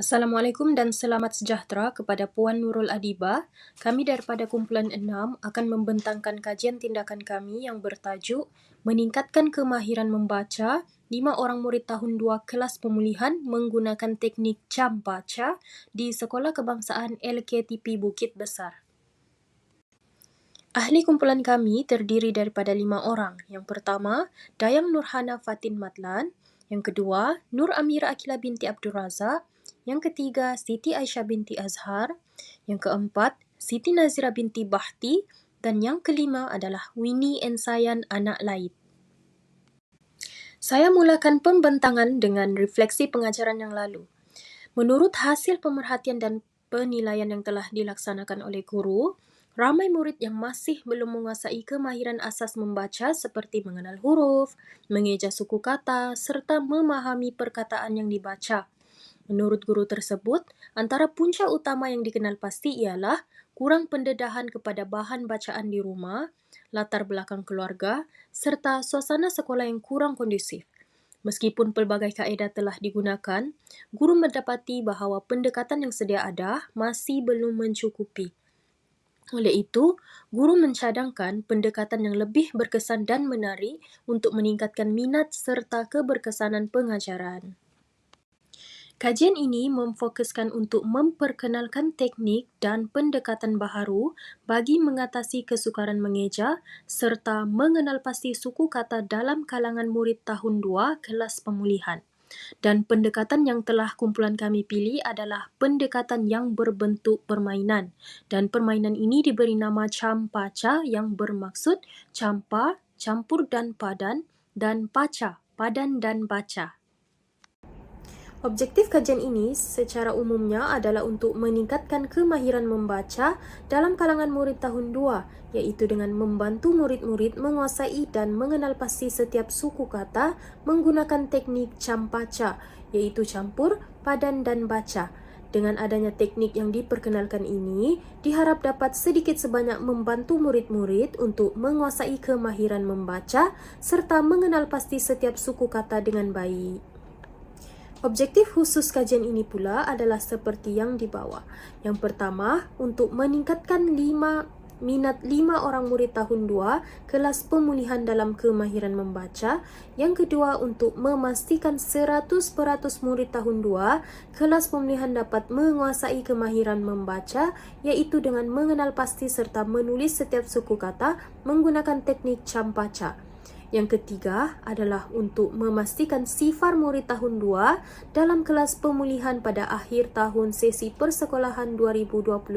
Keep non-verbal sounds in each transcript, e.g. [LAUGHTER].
Assalamualaikum dan selamat sejahtera kepada Puan Nurul Adibah. Kami daripada kumpulan 6 akan membentangkan kajian tindakan kami yang bertajuk Meningkatkan Kemahiran Membaca 5 orang murid tahun 2 kelas pemulihan menggunakan teknik Campaca di Sekolah Kebangsaan LKTP Bukit Besar. Ahli kumpulan kami terdiri daripada lima orang. Yang pertama, Dayang Nurhana Fatin Matlan. Yang kedua, Nur Amira Akila binti Abdul Razak. Yang ketiga, Siti Aisyah binti Azhar. Yang keempat, Siti Nazira binti Bahti. Dan yang kelima adalah Winnie Ensayan anak Laid. Saya mulakan pembentangan dengan refleksi pengajaran yang lalu. Menurut hasil pemerhatian dan penilaian yang telah dilaksanakan oleh guru, ramai murid yang masih belum menguasai kemahiran asas membaca seperti mengenal huruf, mengeja suku kata serta memahami perkataan yang dibaca. Menurut guru tersebut, antara punca utama yang dikenal pasti ialah kurang pendedahan kepada bahan bacaan di rumah, latar belakang keluarga, serta suasana sekolah yang kurang kondusif. Meskipun pelbagai kaedah telah digunakan, guru mendapati bahawa pendekatan yang sedia ada masih belum mencukupi. Oleh itu, guru mencadangkan pendekatan yang lebih berkesan dan menarik untuk meningkatkan minat serta keberkesanan pengajaran. Kajian ini memfokuskan untuk memperkenalkan teknik dan pendekatan baharu bagi mengatasi kesukaran mengeja serta mengenal pasti suku kata dalam kalangan murid tahun 2 kelas pemulihan. Dan pendekatan yang telah kumpulan kami pilih adalah pendekatan yang berbentuk permainan. Dan permainan ini diberi nama Campaca yang bermaksud campa, campur dan padan dan paca, padan dan baca. Objektif kajian ini secara umumnya adalah untuk meningkatkan kemahiran membaca dalam kalangan murid tahun 2 iaitu dengan membantu murid-murid menguasai dan mengenal pasti setiap suku kata menggunakan teknik campaca iaitu campur, padan dan baca. Dengan adanya teknik yang diperkenalkan ini, diharap dapat sedikit sebanyak membantu murid-murid untuk menguasai kemahiran membaca serta mengenal pasti setiap suku kata dengan baik. Objektif khusus kajian ini pula adalah seperti yang di bawah. Yang pertama, untuk meningkatkan lima minat lima orang murid tahun 2 kelas pemulihan dalam kemahiran membaca. Yang kedua, untuk memastikan 100% murid tahun 2 kelas pemulihan dapat menguasai kemahiran membaca iaitu dengan mengenal pasti serta menulis setiap suku kata menggunakan teknik campaca. Yang ketiga adalah untuk memastikan sifar murid tahun 2 dalam kelas pemulihan pada akhir tahun sesi persekolahan 2025.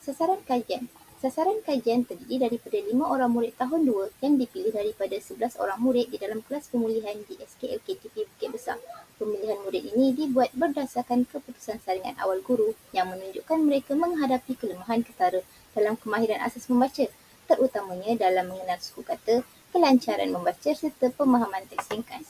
Sasaran kajian Sasaran kajian terdiri daripada 5 orang murid tahun 2 yang dipilih daripada 11 orang murid di dalam kelas pemulihan di SKLKTP Bukit Besar. Pemilihan murid ini dibuat berdasarkan keputusan saringan awal guru yang menunjukkan mereka menghadapi kelemahan ketara dalam kemahiran asas membaca terutamanya dalam mengenal suku kata, kelancaran membaca serta pemahaman teks ringkas.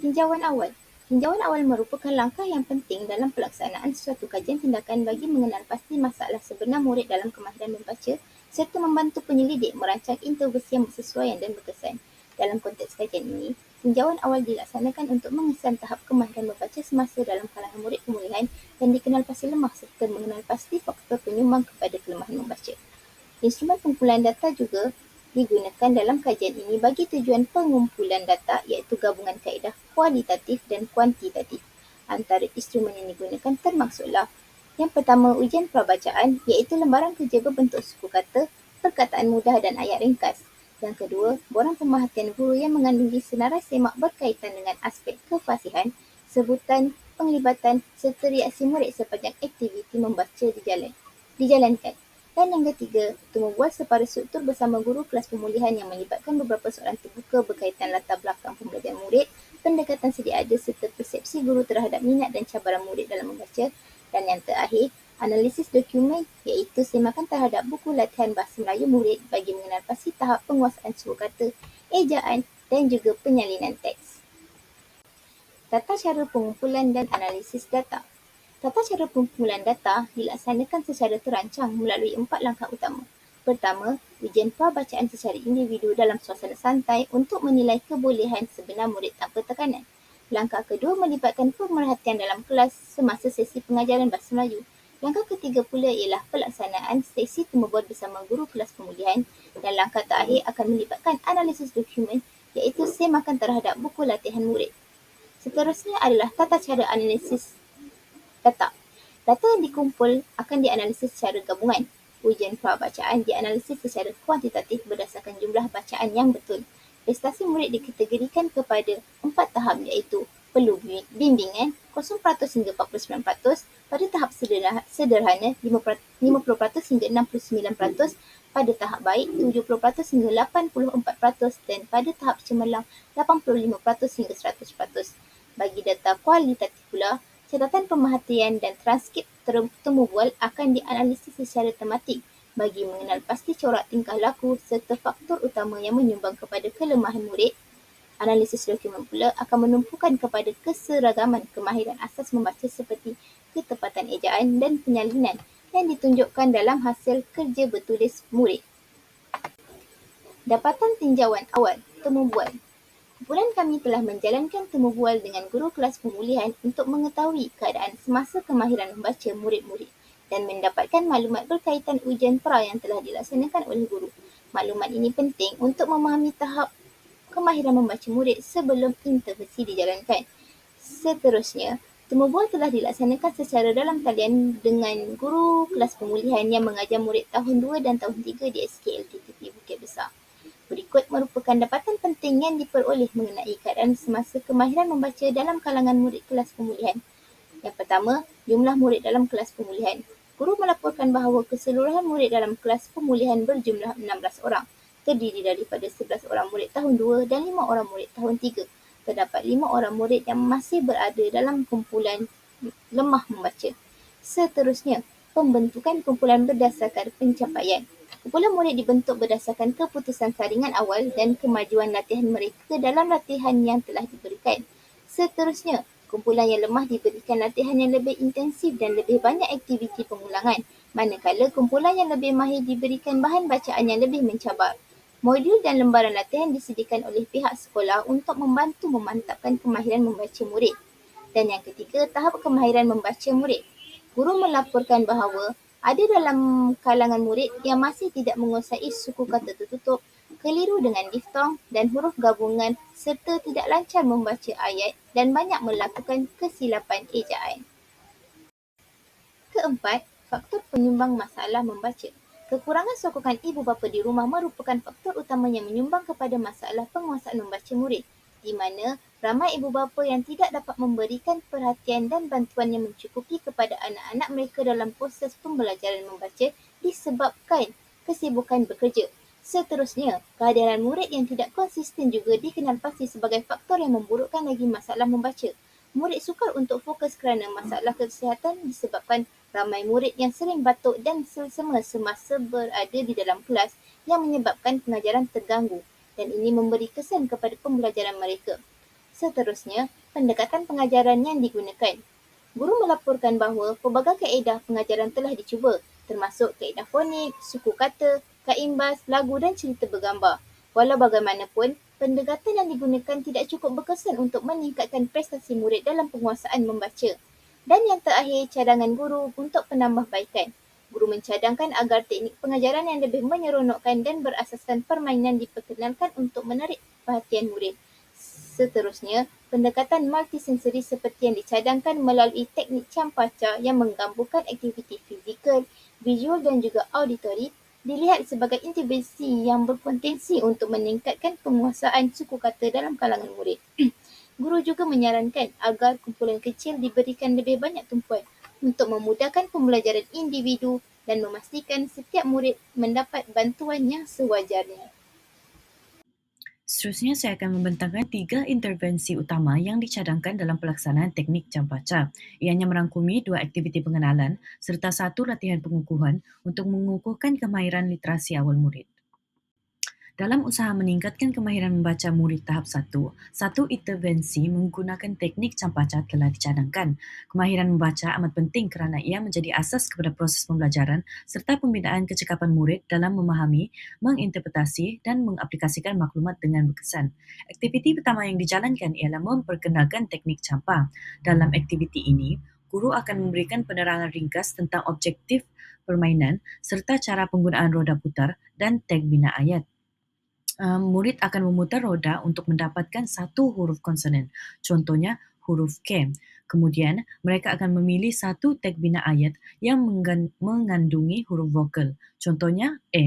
Tinjauan awal Tinjauan awal merupakan langkah yang penting dalam pelaksanaan sesuatu kajian tindakan bagi mengenal pasti masalah sebenar murid dalam kemahiran membaca serta membantu penyelidik merancang intervensi yang bersesuaian dan berkesan. Dalam konteks kajian ini, tinjauan awal dilaksanakan untuk mengesan tahap kemahiran membaca semasa dalam kalangan murid pemulihan yang dikenal pasti lemah serta mengenal pasti faktor penyumbang kepada kelemahan membaca. Instrumen pengumpulan data juga digunakan dalam kajian ini bagi tujuan pengumpulan data iaitu gabungan kaedah kualitatif dan kuantitatif. Antara instrumen yang digunakan termasuklah yang pertama ujian prabacaan iaitu lembaran kerja berbentuk suku kata, perkataan mudah dan ayat ringkas. Yang kedua, borang pemerhatian guru yang mengandungi senarai semak berkaitan dengan aspek kefasihan, sebutan, penglibatan serta reaksi murid sepanjang aktiviti membaca dijalan, dijalankan. Dan yang ketiga, untuk membuat separuh struktur bersama guru kelas pemulihan yang melibatkan beberapa soalan terbuka berkaitan latar belakang pembelajaran murid, pendekatan sedia ada serta persepsi guru terhadap minat dan cabaran murid dalam membaca. Dan yang terakhir, analisis dokumen iaitu semakan terhadap buku latihan bahasa Melayu murid bagi mengenal pasti tahap penguasaan suku kata, ejaan dan juga penyalinan teks. Tata cara pengumpulan dan analisis data. Tata cara pengumpulan data dilaksanakan secara terancang melalui empat langkah utama. Pertama, ujian prabacaan secara individu dalam suasana santai untuk menilai kebolehan sebenar murid tanpa tekanan. Langkah kedua melibatkan pemerhatian dalam kelas semasa sesi pengajaran Bahasa Melayu. Langkah ketiga pula ialah pelaksanaan sesi temu bual bersama guru kelas pemulihan dan langkah terakhir akan melibatkan analisis dokumen iaitu semakan terhadap buku latihan murid. Seterusnya adalah tata cara analisis data. Data yang dikumpul akan dianalisis secara gabungan. Ujian prabacaan dianalisis secara kuantitatif berdasarkan jumlah bacaan yang betul. Prestasi murid dikategorikan kepada empat tahap iaitu perlu bimbingan 0% hingga 49%, pada tahap sederhana 50% hingga 69%, pada tahap baik 70% hingga 84% dan pada tahap cemerlang 85% hingga 100%. Bagi data kualitatif pula, catatan pemerhatian dan transkrip temu bual akan dianalisis secara tematik bagi mengenal pasti corak tingkah laku serta faktor utama yang menyumbang kepada kelemahan murid. Analisis dokumen pula akan menumpukan kepada keseragaman kemahiran asas membaca seperti ketepatan ejaan dan penyalinan yang ditunjukkan dalam hasil kerja bertulis murid. Dapatan tinjauan awal temu Kumpulan kami telah menjalankan temu bual dengan guru kelas pemulihan untuk mengetahui keadaan semasa kemahiran membaca murid-murid dan mendapatkan maklumat berkaitan ujian pra yang telah dilaksanakan oleh guru. Maklumat ini penting untuk memahami tahap kemahiran membaca murid sebelum intervensi dijalankan. Seterusnya, temu bual telah dilaksanakan secara dalam talian dengan guru kelas pemulihan yang mengajar murid tahun 2 dan tahun 3 di SKLTTP Bukit Besar. Berikut merupakan dapatan penting yang diperoleh mengenai keadaan semasa kemahiran membaca dalam kalangan murid kelas pemulihan. Yang pertama, jumlah murid dalam kelas pemulihan. Guru melaporkan bahawa keseluruhan murid dalam kelas pemulihan berjumlah 16 orang, terdiri daripada 11 orang murid tahun 2 dan 5 orang murid tahun 3. Terdapat 5 orang murid yang masih berada dalam kumpulan lemah membaca. Seterusnya, pembentukan kumpulan berdasarkan pencapaian. Kumpulan murid dibentuk berdasarkan keputusan saringan awal dan kemajuan latihan mereka dalam latihan yang telah diberikan. Seterusnya, kumpulan yang lemah diberikan latihan yang lebih intensif dan lebih banyak aktiviti pengulangan, manakala kumpulan yang lebih mahir diberikan bahan bacaan yang lebih mencabar. Modul dan lembaran latihan disediakan oleh pihak sekolah untuk membantu memantapkan kemahiran membaca murid. Dan yang ketiga, tahap kemahiran membaca murid. Guru melaporkan bahawa ada dalam kalangan murid yang masih tidak menguasai suku kata tertutup keliru dengan diftong dan huruf gabungan serta tidak lancar membaca ayat dan banyak melakukan kesilapan ejaan. Keempat, faktor penyumbang masalah membaca. Kekurangan sokongan ibu bapa di rumah merupakan faktor utama yang menyumbang kepada masalah penguasaan membaca murid di mana ramai ibu bapa yang tidak dapat memberikan perhatian dan bantuan yang mencukupi kepada anak-anak mereka dalam proses pembelajaran membaca disebabkan kesibukan bekerja Seterusnya, kehadiran murid yang tidak konsisten juga dikenal pasti sebagai faktor yang memburukkan lagi masalah membaca. Murid sukar untuk fokus kerana masalah kesihatan disebabkan ramai murid yang sering batuk dan selsema semasa berada di dalam kelas yang menyebabkan pengajaran terganggu dan ini memberi kesan kepada pembelajaran mereka. Seterusnya, pendekatan pengajaran yang digunakan. Guru melaporkan bahawa pelbagai kaedah pengajaran telah dicuba termasuk kaedah fonik, suku kata, kaimbas, lagu dan cerita bergambar. Walau bagaimanapun, pendekatan yang digunakan tidak cukup berkesan untuk meningkatkan prestasi murid dalam penguasaan membaca. Dan yang terakhir, cadangan guru untuk penambahbaikan. Guru mencadangkan agar teknik pengajaran yang lebih menyeronokkan dan berasaskan permainan diperkenalkan untuk menarik perhatian murid. Seterusnya, pendekatan multisensori seperti yang dicadangkan melalui teknik campaca yang menggabungkan aktiviti fizikal, visual dan juga auditori dilihat sebagai intervensi yang berpotensi untuk meningkatkan penguasaan suku kata dalam kalangan murid. [CLEARS THROAT] Guru juga menyarankan agar kumpulan kecil diberikan lebih banyak tumpuan untuk memudahkan pembelajaran individu dan memastikan setiap murid mendapat bantuan yang sewajarnya. Seterusnya, saya akan membentangkan tiga intervensi utama yang dicadangkan dalam pelaksanaan teknik campaca. Ianya merangkumi dua aktiviti pengenalan serta satu latihan pengukuhan untuk mengukuhkan kemahiran literasi awal murid. Dalam usaha meningkatkan kemahiran membaca murid tahap 1, satu intervensi menggunakan teknik campacah telah dicadangkan. Kemahiran membaca amat penting kerana ia menjadi asas kepada proses pembelajaran serta pembinaan kecekapan murid dalam memahami, menginterpretasi dan mengaplikasikan maklumat dengan berkesan. Aktiviti pertama yang dijalankan ialah memperkenalkan teknik campa. Dalam aktiviti ini, guru akan memberikan penerangan ringkas tentang objektif permainan serta cara penggunaan roda putar dan tag bina ayat um, murid akan memutar roda untuk mendapatkan satu huruf konsonan. Contohnya, huruf K. Kemudian, mereka akan memilih satu tag bina ayat yang mengandungi huruf vokal. Contohnya, A.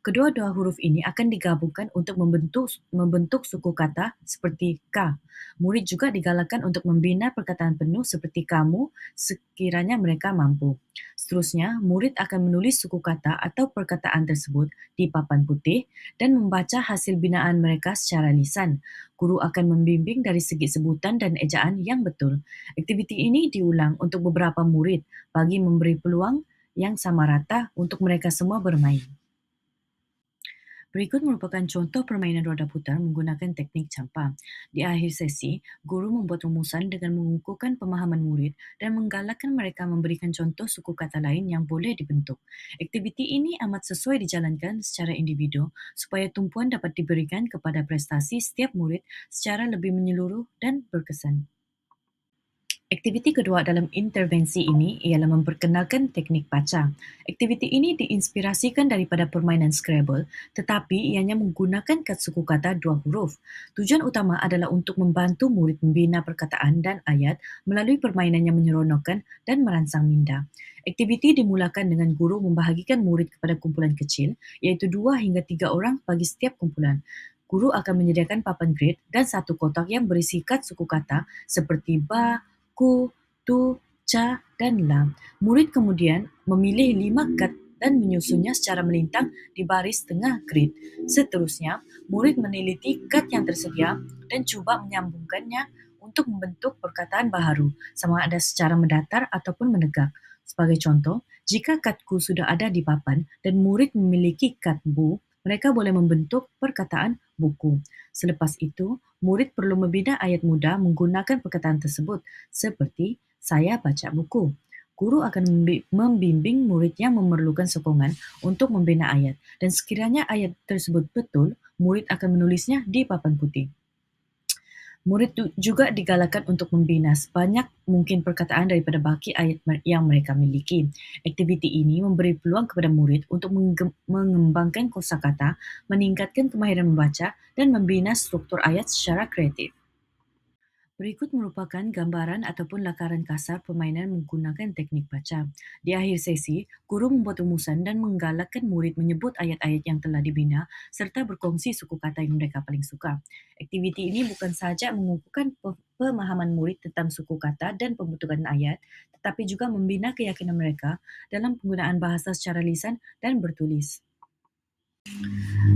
Kedua-dua huruf ini akan digabungkan untuk membentuk membentuk suku kata seperti K. Murid juga digalakkan untuk membina perkataan penuh seperti kamu sekiranya mereka mampu. Seterusnya, murid akan menulis suku kata atau perkataan tersebut di papan putih dan membaca hasil binaan mereka secara lisan. Guru akan membimbing dari segi sebutan dan ejaan yang betul. Aktiviti ini diulang untuk beberapa murid bagi memberi peluang yang sama rata untuk mereka semua bermain. Berikut merupakan contoh permainan roda putar menggunakan teknik campa. Di akhir sesi, guru membuat rumusan dengan mengukuhkan pemahaman murid dan menggalakkan mereka memberikan contoh suku kata lain yang boleh dibentuk. Aktiviti ini amat sesuai dijalankan secara individu supaya tumpuan dapat diberikan kepada prestasi setiap murid secara lebih menyeluruh dan berkesan. Aktiviti kedua dalam intervensi ini ialah memperkenalkan teknik baca. Aktiviti ini diinspirasikan daripada permainan Scrabble tetapi ianya menggunakan suku kata dua huruf. Tujuan utama adalah untuk membantu murid membina perkataan dan ayat melalui permainan yang menyeronokkan dan merangsang minda. Aktiviti dimulakan dengan guru membahagikan murid kepada kumpulan kecil iaitu dua hingga tiga orang bagi setiap kumpulan guru akan menyediakan papan grid dan satu kotak yang berisi kad suku kata seperti ba, ku, tu, ca, dan lam. Murid kemudian memilih lima kad dan menyusunnya secara melintang di baris tengah grid. Seterusnya, murid meneliti kad yang tersedia dan cuba menyambungkannya untuk membentuk perkataan baharu, sama ada secara mendatar ataupun menegak. Sebagai contoh, jika kad ku sudah ada di papan dan murid memiliki kad bu, mereka boleh membentuk perkataan buku. Selepas itu, murid perlu membina ayat mudah menggunakan perkataan tersebut seperti saya baca buku. Guru akan membimbing murid yang memerlukan sokongan untuk membina ayat dan sekiranya ayat tersebut betul, murid akan menulisnya di papan putih. Murid juga digalakkan untuk membina sebanyak mungkin perkataan daripada baki ayat yang mereka miliki. Aktiviti ini memberi peluang kepada murid untuk mengembangkan kosakata, meningkatkan kemahiran membaca dan membina struktur ayat secara kreatif. Berikut merupakan gambaran ataupun lakaran kasar permainan menggunakan teknik baca. Di akhir sesi, guru membuat rumusan dan menggalakkan murid menyebut ayat-ayat yang telah dibina serta berkongsi suku kata yang mereka paling suka. Aktiviti ini bukan sahaja mengukuhkan pemahaman murid tentang suku kata dan pembentukan ayat, tetapi juga membina keyakinan mereka dalam penggunaan bahasa secara lisan dan bertulis.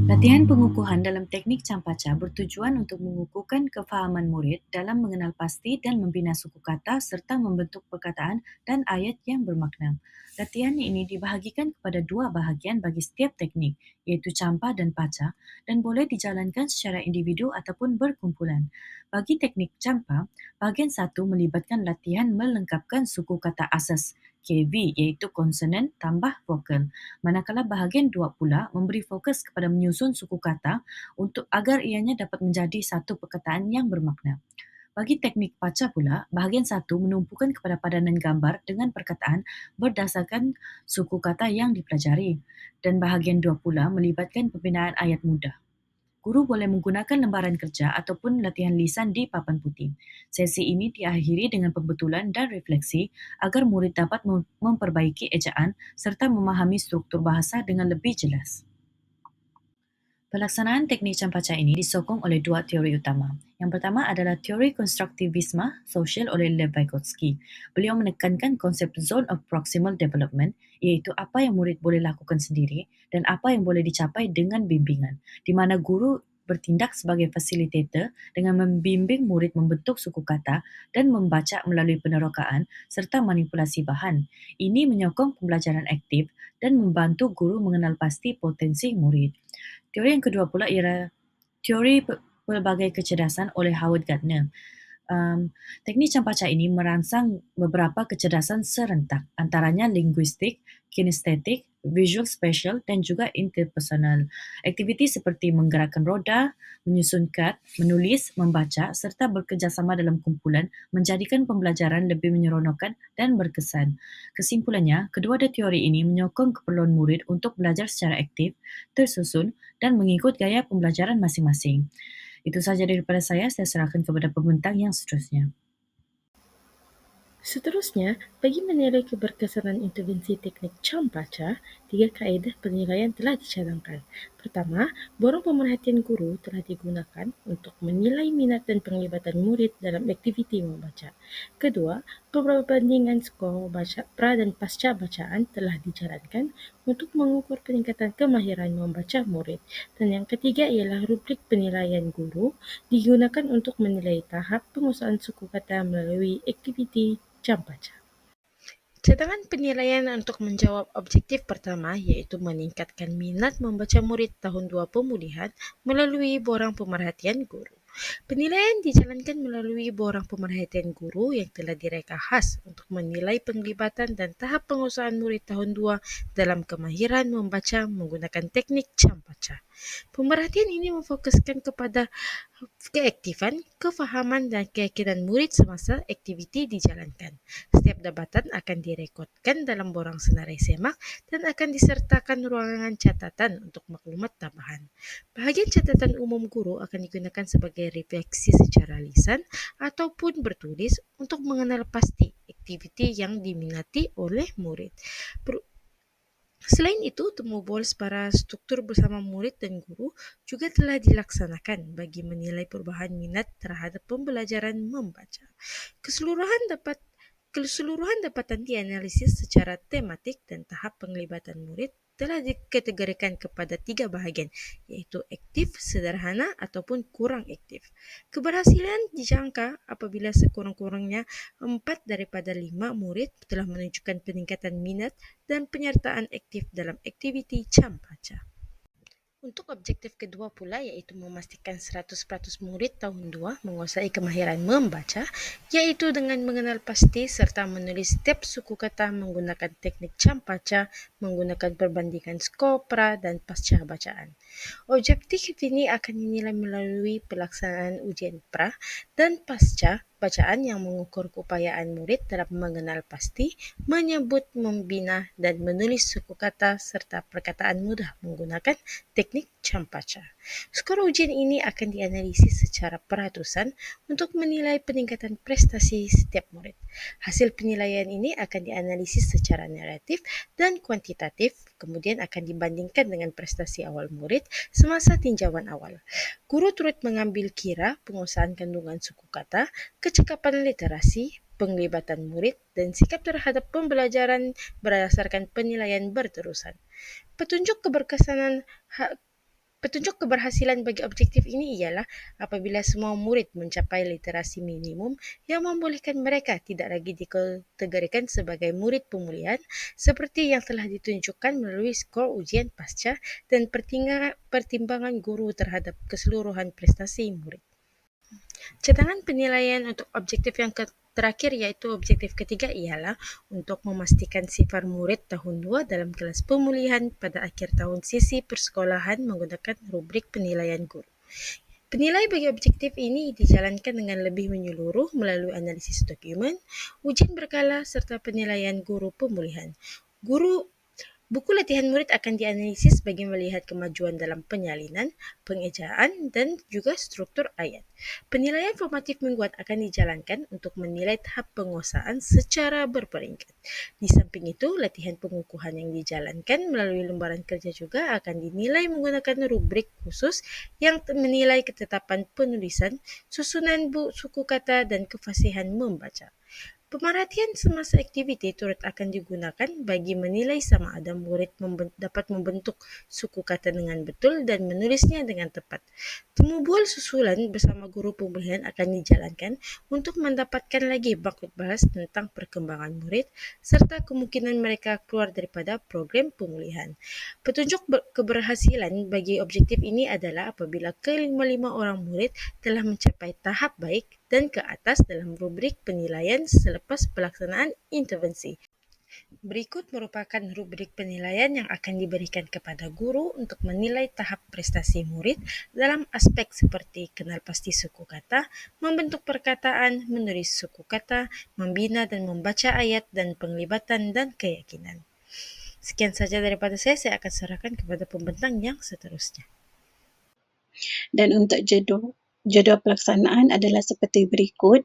Latihan pengukuhan dalam teknik campaca bertujuan untuk mengukuhkan kefahaman murid dalam mengenal pasti dan membina suku kata serta membentuk perkataan dan ayat yang bermakna. Latihan ini dibahagikan kepada dua bahagian bagi setiap teknik, iaitu campa dan paca, dan boleh dijalankan secara individu ataupun berkumpulan. Bagi teknik campa, bahagian satu melibatkan latihan melengkapkan suku kata asas KV iaitu konsonan tambah vokal. Manakala bahagian dua pula memberi fokus kepada menyusun suku kata untuk agar ianya dapat menjadi satu perkataan yang bermakna. Bagi teknik paca pula, bahagian satu menumpukan kepada padanan gambar dengan perkataan berdasarkan suku kata yang dipelajari dan bahagian dua pula melibatkan pembinaan ayat mudah guru boleh menggunakan lembaran kerja ataupun latihan lisan di papan putih. Sesi ini diakhiri dengan pembetulan dan refleksi agar murid dapat memperbaiki ejaan serta memahami struktur bahasa dengan lebih jelas. Pelaksanaan teknik campaca ini disokong oleh dua teori utama. Yang pertama adalah teori konstruktivisme sosial oleh Lev Vygotsky. Beliau menekankan konsep zone of proximal development iaitu apa yang murid boleh lakukan sendiri dan apa yang boleh dicapai dengan bimbingan, di mana guru bertindak sebagai fasilitator dengan membimbing murid membentuk suku kata dan membaca melalui penerokaan serta manipulasi bahan. Ini menyokong pembelajaran aktif dan membantu guru mengenal pasti potensi murid. Teori yang kedua pula ialah teori pelbagai kecerdasan oleh Howard Gardner. Um, teknik campacak ini merangsang beberapa kecerdasan serentak, antaranya linguistik, kinestetik, visual spatial dan juga interpersonal. Aktiviti seperti menggerakkan roda, menyusun kad, menulis, membaca serta bekerjasama dalam kumpulan menjadikan pembelajaran lebih menyeronokkan dan berkesan. Kesimpulannya, kedua-dua teori ini menyokong keperluan murid untuk belajar secara aktif, tersusun dan mengikut gaya pembelajaran masing-masing. Itu sahaja daripada saya. Saya serahkan kepada pembentang yang seterusnya. Seterusnya, bagi menilai keberkesanan intervensi teknik Campaca, tiga kaedah penilaian telah dicadangkan. Pertama, borang pemerhatian guru telah digunakan untuk menilai minat dan penglibatan murid dalam aktiviti membaca. Kedua, perbandingan skor baca pra dan pasca bacaan telah dijalankan untuk mengukur peningkatan kemahiran membaca murid. Dan yang ketiga ialah rubrik penilaian guru digunakan untuk menilai tahap pengusahaan suku kata melalui aktiviti Campaca. Cadangan penilaian untuk menjawab objektif pertama iaitu meningkatkan minat membaca murid tahun 2 pemulihan melalui borang pemerhatian guru. Penilaian dijalankan melalui borang pemerhatian guru yang telah direka khas untuk menilai penglibatan dan tahap pengusahaan murid tahun 2 dalam kemahiran membaca menggunakan teknik campaca. Pemerhatian ini memfokuskan kepada keaktifan, kefahaman dan keyakinan murid semasa aktiviti dijalankan. Setiap dapatan akan direkodkan dalam borang senarai semak dan akan disertakan ruangan catatan untuk maklumat tambahan. Bahagian catatan umum guru akan digunakan sebagai refleksi secara lisan ataupun bertulis untuk mengenal pasti aktiviti yang diminati oleh murid. Selain itu, temu bol para struktur bersama murid dan guru juga telah dilaksanakan bagi menilai perubahan minat terhadap pembelajaran membaca. Keseluruhan dapat keseluruhan dapatan dianalisis secara tematik dan tahap penglibatan murid telah dikategorikan kepada tiga bahagian iaitu aktif, sederhana ataupun kurang aktif. Keberhasilan dijangka apabila sekurang-kurangnya empat daripada lima murid telah menunjukkan peningkatan minat dan penyertaan aktif dalam aktiviti campaca. Untuk objektif kedua pula iaitu memastikan 100% murid tahun 2 menguasai kemahiran membaca iaitu dengan mengenal pasti serta menulis setiap suku kata menggunakan teknik campaca menggunakan perbandingan skor pra dan pasca bacaan. Objektif ini akan dinilai melalui pelaksanaan ujian pra dan pasca bacaan yang mengukur keupayaan murid dalam mengenal pasti, menyebut, membina dan menulis suku kata serta perkataan mudah menggunakan teknik campaca. Skor ujian ini akan dianalisis secara peratusan untuk menilai peningkatan prestasi setiap murid. Hasil penilaian ini akan dianalisis secara naratif dan kuantitatif, kemudian akan dibandingkan dengan prestasi awal murid semasa tinjauan awal. Guru turut mengambil kira pengusahaan kandungan suku kata, kecekapan literasi, penglibatan murid dan sikap terhadap pembelajaran berdasarkan penilaian berterusan. Petunjuk keberkesanan Petunjuk keberhasilan bagi objektif ini ialah apabila semua murid mencapai literasi minimum yang membolehkan mereka tidak lagi dikategorikan sebagai murid pemulihan seperti yang telah ditunjukkan melalui skor ujian pasca dan pertimbangan guru terhadap keseluruhan prestasi murid. Cadangan penilaian untuk objektif yang terakhir iaitu objektif ketiga ialah untuk memastikan sifar murid tahun 2 dalam kelas pemulihan pada akhir tahun sesi persekolahan menggunakan rubrik penilaian guru. Penilai bagi objektif ini dijalankan dengan lebih menyeluruh melalui analisis dokumen, ujian berkala serta penilaian guru pemulihan. Guru Buku latihan murid akan dianalisis bagi melihat kemajuan dalam penyalinan, pengejaan dan juga struktur ayat. Penilaian formatif mingguan akan dijalankan untuk menilai tahap penguasaan secara berperingkat. Di samping itu, latihan pengukuhan yang dijalankan melalui lembaran kerja juga akan dinilai menggunakan rubrik khusus yang menilai ketetapan penulisan, susunan bu, suku kata dan kefasihan membaca. Pemerhatian semasa aktiviti turut akan digunakan bagi menilai sama ada murid dapat membentuk suku kata dengan betul dan menulisnya dengan tepat. Temu bual susulan bersama guru pemulihan akan dijalankan untuk mendapatkan lagi bakud bahas tentang perkembangan murid serta kemungkinan mereka keluar daripada program pemulihan. Petunjuk keberhasilan bagi objektif ini adalah apabila kelima-lima orang murid telah mencapai tahap baik dan ke atas dalam rubrik penilaian selepas pelaksanaan intervensi. Berikut merupakan rubrik penilaian yang akan diberikan kepada guru untuk menilai tahap prestasi murid dalam aspek seperti kenal pasti suku kata, membentuk perkataan, menulis suku kata, membina dan membaca ayat dan penglibatan dan keyakinan. Sekian saja daripada saya, saya akan serahkan kepada pembentang yang seterusnya. Dan untuk jadual jadual pelaksanaan adalah seperti berikut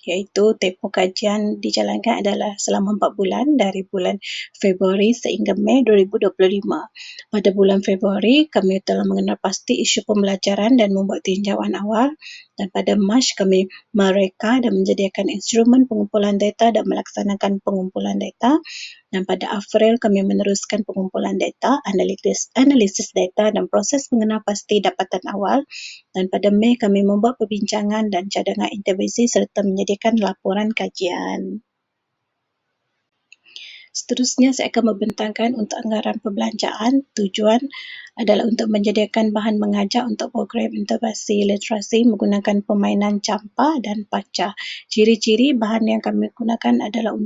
iaitu tempoh kajian dijalankan adalah selama 4 bulan dari bulan Februari sehingga Mei 2025. Pada bulan Februari, kami telah mengenal pasti isu pembelajaran dan membuat tinjauan awal dan pada Mac kami mereka dan menjadikan instrumen pengumpulan data dan melaksanakan pengumpulan data dan pada April kami meneruskan pengumpulan data, analisis, analisis data dan proses mengenal pasti dapatan awal dan pada Mei kami membuat perbincangan dan cadangan intervensi serta menyediakan laporan kajian. Seterusnya saya akan membentangkan untuk anggaran perbelanjaan. Tujuan adalah untuk menyediakan bahan mengajar untuk program intervensi literasi menggunakan permainan campa dan paca. Ciri-ciri bahan yang kami gunakan adalah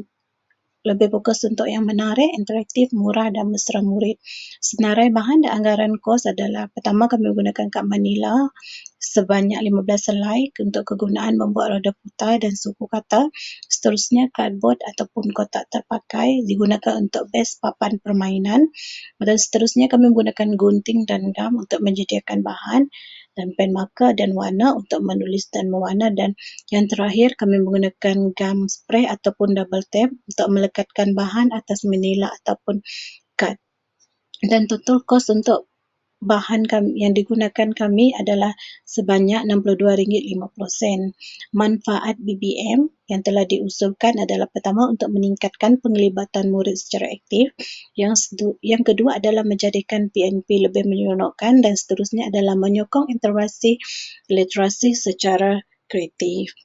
lebih fokus untuk yang menarik, interaktif, murah dan mesra murid. Senarai bahan dan anggaran kos adalah pertama kami menggunakan kad Manila sebanyak 15 selai untuk kegunaan membuat roda putar dan suku kata. Seterusnya, cardboard ataupun kotak terpakai digunakan untuk base papan permainan. Dan seterusnya, kami menggunakan gunting dan gam untuk menyediakan bahan dan pen marker dan warna untuk menulis dan mewarna dan yang terakhir kami menggunakan gum spray ataupun double tap untuk melekatkan bahan atas manila ataupun kad. Dan total kos untuk bahan kami, yang digunakan kami adalah sebanyak RM62.50. Manfaat BBM yang telah diusulkan adalah pertama untuk meningkatkan penglibatan murid secara aktif, yang yang kedua adalah menjadikan PNP lebih menyeronokkan dan seterusnya adalah menyokong interaksi literasi secara kreatif.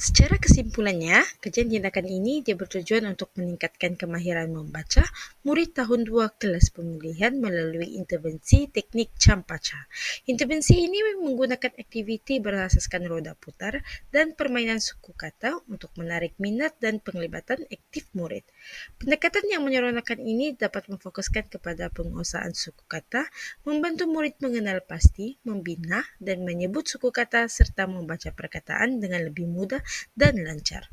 Secara kesimpulannya, kajian tindakan ini dia bertujuan untuk meningkatkan kemahiran membaca murid tahun 2 kelas pemulihan melalui intervensi teknik campaca. Intervensi ini menggunakan aktiviti berasaskan roda putar dan permainan suku kata untuk menarik minat dan penglibatan aktif murid. Pendekatan yang menyeronokkan ini dapat memfokuskan kepada penguasaan suku kata, membantu murid mengenal pasti, membina dan menyebut suku kata serta membaca perkataan dengan lebih mudah dan lancar.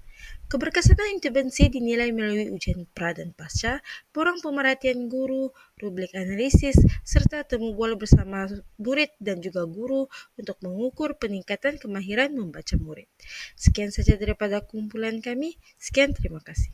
Keberkesanan intervensi dinilai melalui ujian pra dan pasca, borang pemerhatian guru, rubrik analisis, serta temu bual bersama murid dan juga guru untuk mengukur peningkatan kemahiran membaca murid. Sekian saja daripada kumpulan kami. Sekian, terima kasih.